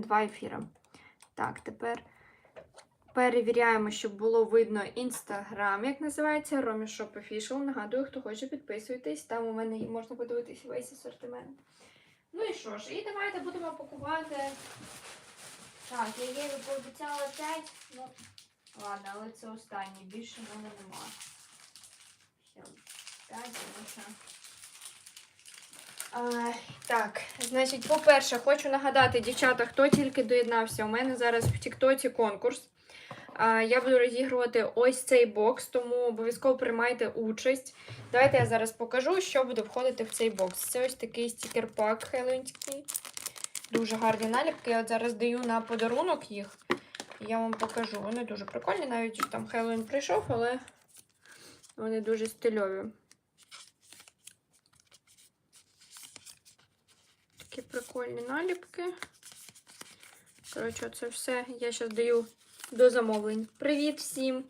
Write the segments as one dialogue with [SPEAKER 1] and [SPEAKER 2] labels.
[SPEAKER 1] два ефіри. Так, тепер перевіряємо, щоб було видно інстаграм, як називається Romі Shop Official. Нагадую, хто хоче, підписуйтесь. Там у мене можна подивитись весь асортимент. Ну і що ж, і давайте будемо пакувати. Так, я їй пообіцяла 5. Ну, ладно, але це останнє. Більше в мене нема. Все, 5, тому. А, так, значить, по-перше, хочу нагадати, дівчата, хто тільки доєднався, у мене зараз в Тіктоці конкурс. А, я буду розігрувати ось цей бокс, тому обов'язково приймайте участь. Давайте я зараз покажу, що буде входити в цей бокс. Це ось такий стікер-пак хеллоуінський. Дуже гарні наліпки. Я от зараз даю на подарунок їх. Я вам покажу. Вони дуже прикольні, навіть там Хеллоуін прийшов, але вони дуже стильові. Такі прикольні наліпки. Коротше, це все я зараз даю до замовлень. Привіт всім!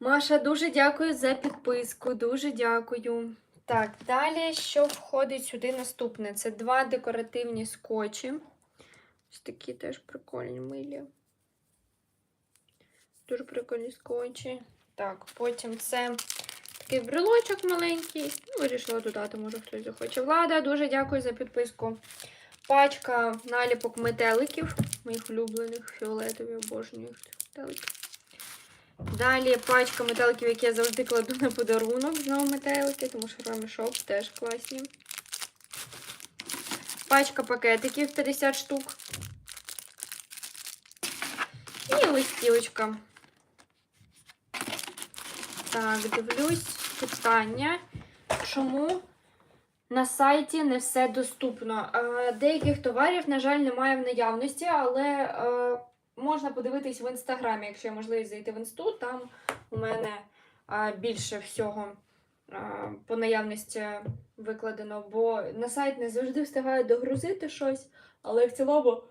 [SPEAKER 1] Маша, дуже дякую за підписку. Дуже дякую. Так, далі, що входить сюди наступне? Це два декоративні скотчі. Ось такі теж прикольні милі. Дуже прикольні скотчі. Так, потім це такий брелочок маленький. Ну, вирішила додати, може хтось захоче. Влада, дуже дякую за підписку. Пачка наліпок метеликів, моїх улюблених фіолетові, обожнюю метелики. Далі пачка метеликів, які я завжди кладу на подарунок. Знову метелики, тому що Ромі Шоп теж класні. Пачка пакетиків 50 штук. І листівочка. Так, дивлюсь питання. Чому на сайті не все доступно? Е, Деяких товарів, на жаль, немає в наявності, але е, можна подивитись в інстаграмі, якщо є можливість зайти в інсту, там у мене е, більше всього по наявності викладено, бо на сайт не завжди встигають догрузити щось, але в цілому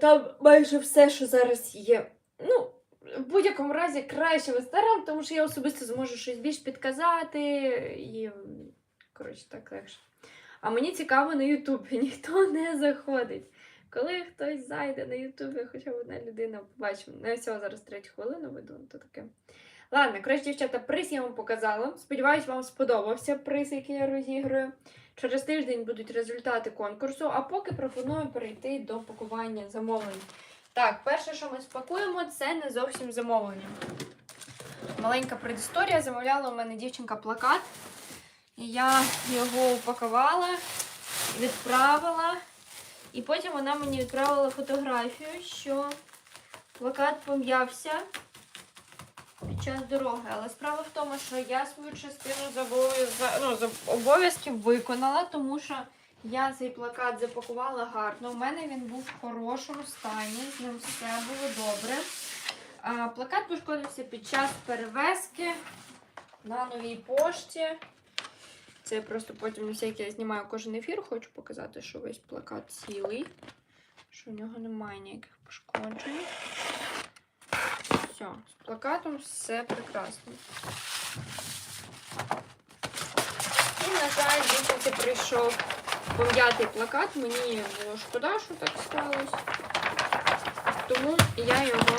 [SPEAKER 1] там майже все, що зараз є. Ну, в будь-якому разі краще в тому що я особисто зможу щось більш підказати і, коротше, так легше. А мені цікаво на Ютубі, ніхто не заходить. Коли хтось зайде на Ютубі, хоча б одна людина побачимо. Не всього зараз третю хвилину веду, то таке. Ладно, коротше, дівчата, приз я вам показала. Сподіваюсь, вам сподобався приз, який я розіграю. Через тиждень будуть результати конкурсу, а поки пропоную перейти до пакування замовлень. Так, перше, що ми спакуємо, це не зовсім замовлення. Маленька предісторія. Замовляла у мене дівчинка плакат. І я його упакувала, відправила. І потім вона мені відправила фотографію, що плакат пом'явся під час дороги. Але справа в тому, що я свою частину ну, обов'язків виконала, тому що я цей плакат запакувала гарно. У мене він був в хорошому стані, з ним все було добре. А, плакат пошкодився під час перевезки на новій пошті. Це просто потім на всякий я знімаю кожен ефір, хочу показати, що весь плакат цілий, що в нього немає ніяких пошкоджень. Все, з плакатом все прекрасно. І, на жаль, дівчинці прийшов пом'ятий плакат. Мені було шкода, що так сталося. Тому я його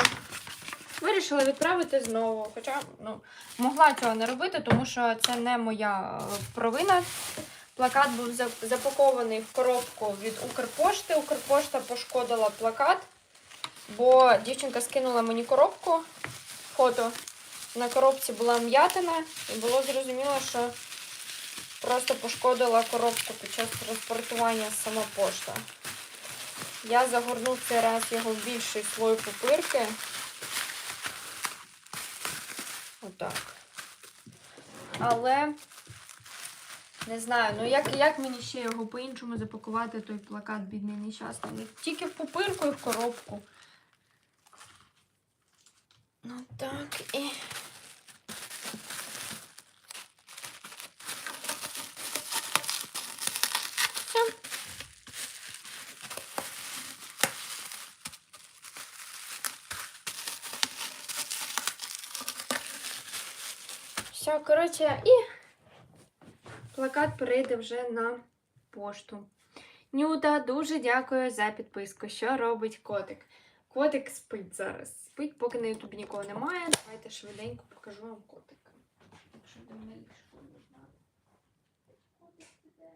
[SPEAKER 1] вирішила відправити знову. Хоча ну, могла цього не робити, тому що це не моя е, провина. Плакат був запакований в коробку від Укрпошти. Укрпошта пошкодила плакат, бо дівчинка скинула мені коробку, фото. На коробці була м'ятина, і було зрозуміло, що просто пошкодила коробку під час транспортування сама пошта. Я загорнув цей раз його в більший слой пупирки. Отак. Але не знаю, ну як, як мені ще його по-іншому запакувати, той плакат, бідний нещасний. Тільки в пупирку і в коробку. Ну так і. Все. Коротше, і плакат перейде вже на пошту. Нюта, дуже дякую за підписку. Що робить котик? Котик спить зараз. Спить, поки на ютубі нікого немає. Давайте швиденько покажу вам котика. Якщо йдемо на ліжко, не знаю. Котик іде.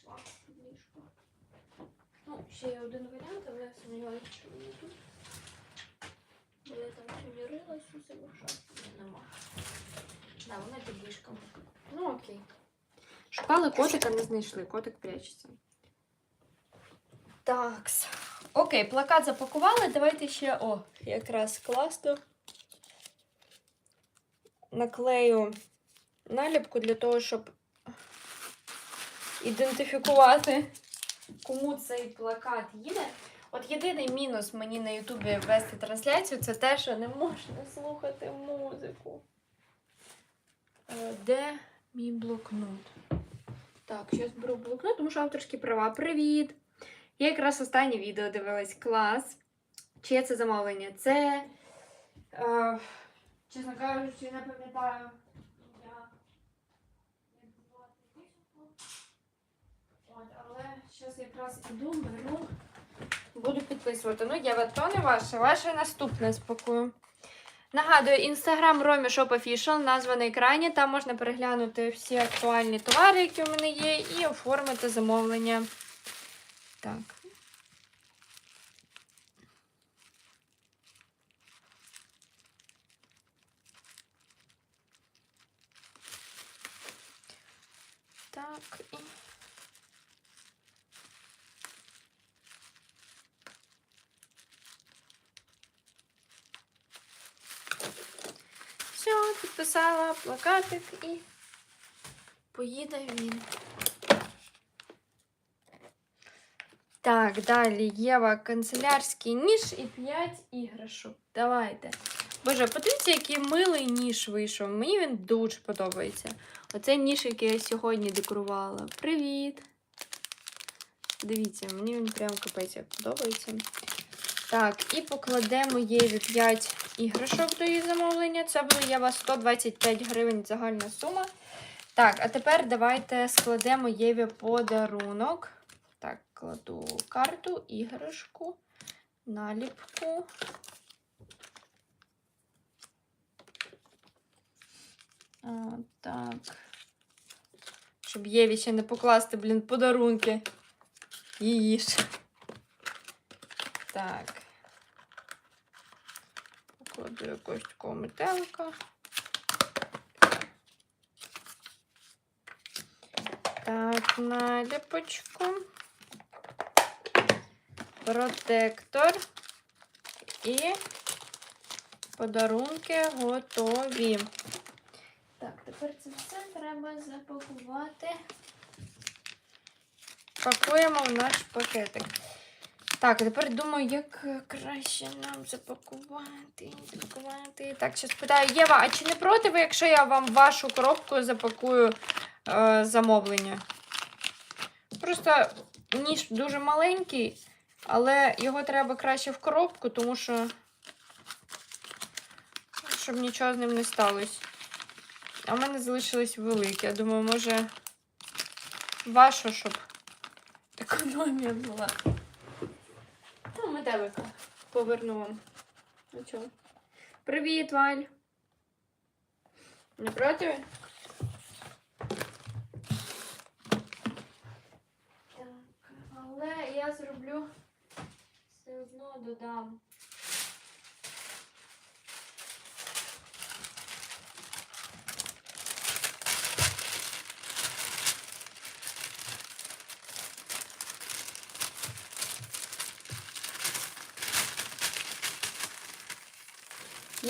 [SPEAKER 1] Пішла ліжко. Ну, ще є один варіант, але я сумніваюся, що вони тут. Бо я там сьогодні рилась у себе в шафі. Ні, Нема. Да, вона під ліжком. Ну окей. Шукали котика, не знайшли. Котик прячеться. Такс. Окей, плакат запакували. Давайте ще. О, якраз класно. Наклею наліпку для того, щоб ідентифікувати, кому цей плакат їде. От єдиний мінус мені на Ютубі вести трансляцію це те, що не можна слухати музику. Е, Де мій блокнот? Так, зараз беру блокнот, тому що авторські права. Привіт! Я якраз останнє відео дивилась клас. Чиє це замовлення? Це, е, чесно кажучи, не пам'ятаю. Я... як звати дівчинку. От, але зараз якраз іду, беру, буду підписувати. Ну, Єва, то не ваше, ваше наступне спокою. Нагадую, інстаграм Ромі Шоп Official, назва на екрані. Там можна переглянути всі актуальні товари, які у мене є, і оформити замовлення. Так. Так, і. Все, підписала плакатик і поїде він. Так, далі Єва канцелярський ніж і 5 іграшок. Давайте. Боже, подивіться, який милий ніж вийшов. Мені він дуже подобається. Оце ніж, який я сьогодні декорувала. Привіт! Дивіться, мені він прям капець як подобається. Так, і покладемо Єві 5 іграшок до її замовлення. Це буде Єва 125 гривень загальна сума. Так, а тепер давайте складемо Єві подарунок. Так, кладу карту, іграшку, наліпку. А, так. Щоб Єві ще не покласти, блін, подарунки. Її ж. Так. Покладу якогось такого метелика. Так, наліпочку. Протектор. І подарунки готові. Так, тепер це все треба запакувати. Пакуємо в наш пакетик. Так, а тепер думаю, як е, краще нам запакувати. запакувати. Так, зараз питаю, Єва, а чи не проти ви, якщо я вам вашу коробку запакую е, замовлення? Просто ніж дуже маленький, але його треба краще в коробку, тому що щоб нічого з ним не сталося. А в мене залишилось велике. Я думаю, може вашу, щоб економія була. Метелика поверну вам. Ну чого? Привіт, Валь. Не проти? Так, але я зроблю все одно додам.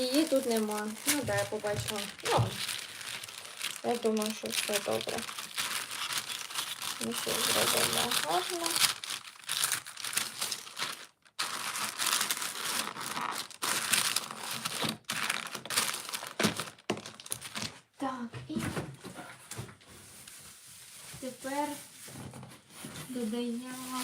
[SPEAKER 1] Її тут нема. Ну да, я побачила. Ну, я думаю, що все добре. Ми все зробимо гарно. Так, і тепер додаємо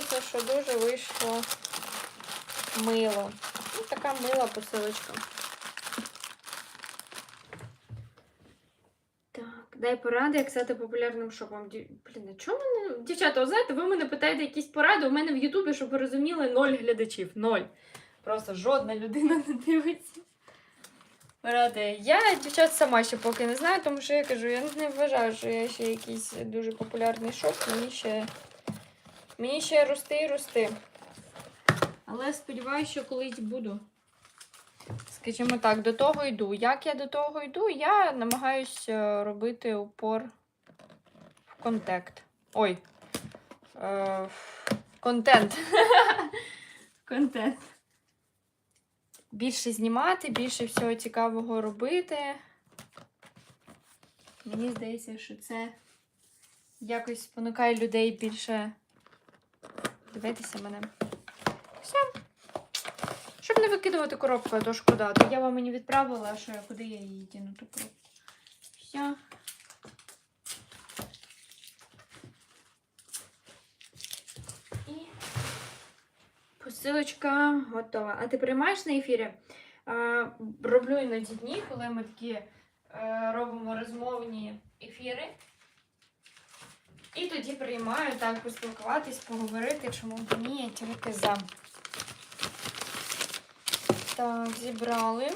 [SPEAKER 1] здається, що дуже вийшло мило. Ну, така мила посилочка. Так, дай поради, як стати популярним шопом. Дів- Блін, а чому мене. Дівчата, знаєте, ви мене питаєте якісь поради. У мене в Ютубі, щоб ви розуміли, ноль глядачів. Ноль. Просто жодна людина не дивиться. Поради. Я, дівчат, сама ще поки не знаю, тому що я кажу, я не вважаю, що я ще якийсь дуже популярний шоп. Мені ще. Мені ще рости і рости. Але сподіваюся, що колись буду. Скажімо так, до того йду. Як я до того йду, я намагаюся робити упор в контекст. Ой. Е, контент. Контент. Більше знімати, більше всього цікавого робити. Мені здається, що це якось спонукає людей більше дивитися мене. Все. Щоб не викидувати коробку, а то шкода. То я вам мені відправила, що я куди я її діну ту коробку. Все. І посилочка готова. А ти приймаєш на ефірі? А, роблю іноді дні, коли ми такі е, робимо розмовні ефіри. Тоді приймаю так поспілкуватись, поговорити, чому б ні, я тільки за. Так, зібрали.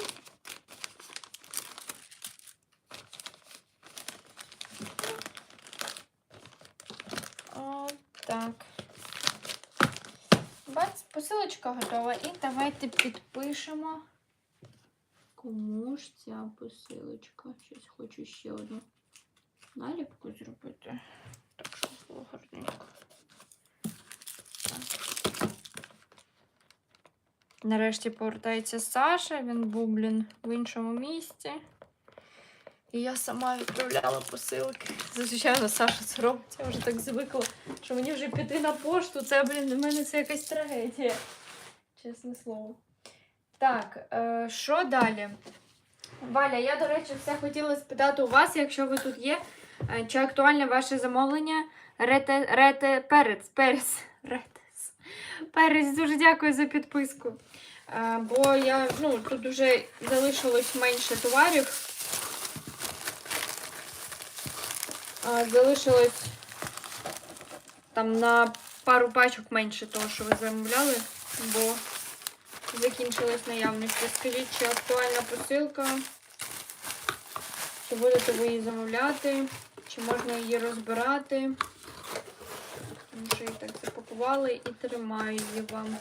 [SPEAKER 1] Так. Бац, посилочка готова. І давайте підпишемо. Кому ж ця посилочка? Щось хочу ще одну наліпку зробити. Було. Нарешті повертається Саша, він був, блін, в іншому місці. І я сама відправляла посилки. Звичайно, Саша це робить. Я вже так звикла, що мені вже піти на пошту. Це, блін, для мене це якась трагедія. Чесне слово. Так, е, що далі? Валя, я, до речі, все хотіла спитати у вас, якщо ви тут є, е, чи актуальне ваше замовлення рете, рете, перець, перець, ретес. Перець, дуже дякую за підписку. Е, Бо я, ну, тут вже залишилось менше товарів. Е, Залишилось там на пару пачок менше того, що ви замовляли, бо закінчилась наявність. Скажіть, чи актуальна посилка? Чи будете ви її замовляти? Чи можна її розбирати? Тому що її так запакували і тримаю її вам.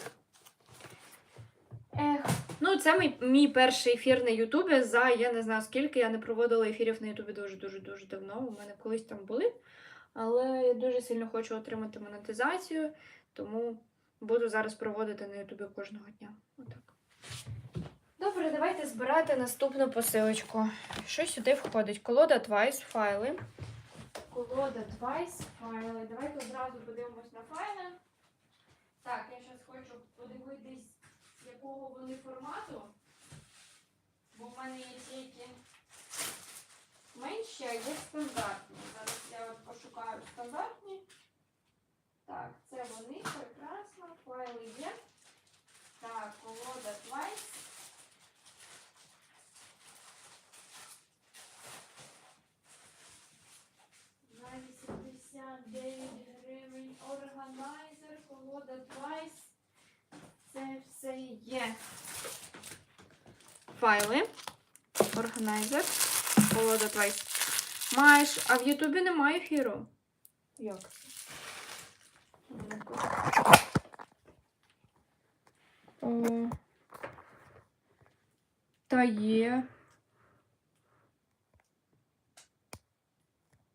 [SPEAKER 1] Ех. Ну, це мій, мій перший ефір на Ютубі за я не знаю скільки. Я не проводила ефірів на Ютубі дуже-дуже-дуже давно. У мене колись там були. Але я дуже сильно хочу отримати монетизацію, тому буду зараз проводити на Ютубі кожного дня. Отак. Добре, давайте збирати наступну посилочку. Що сюди входить? Колода Twice, файли. Колода Twice, файли. Давайте одразу подивимось на файли. Так, я зараз хочу подивитись, якого вони формату. Бо в мене є ті, які менші, а є стандартні. Зараз я от пошукаю стандартні. Так, це вони, прекрасно. Файли є. Так, колода Twice. На 89 гривень колода Twice. Це все є. Файли. Органайзер. Колода Twice. Маєш, а в Ютубі немає ефіру. Як? Та є.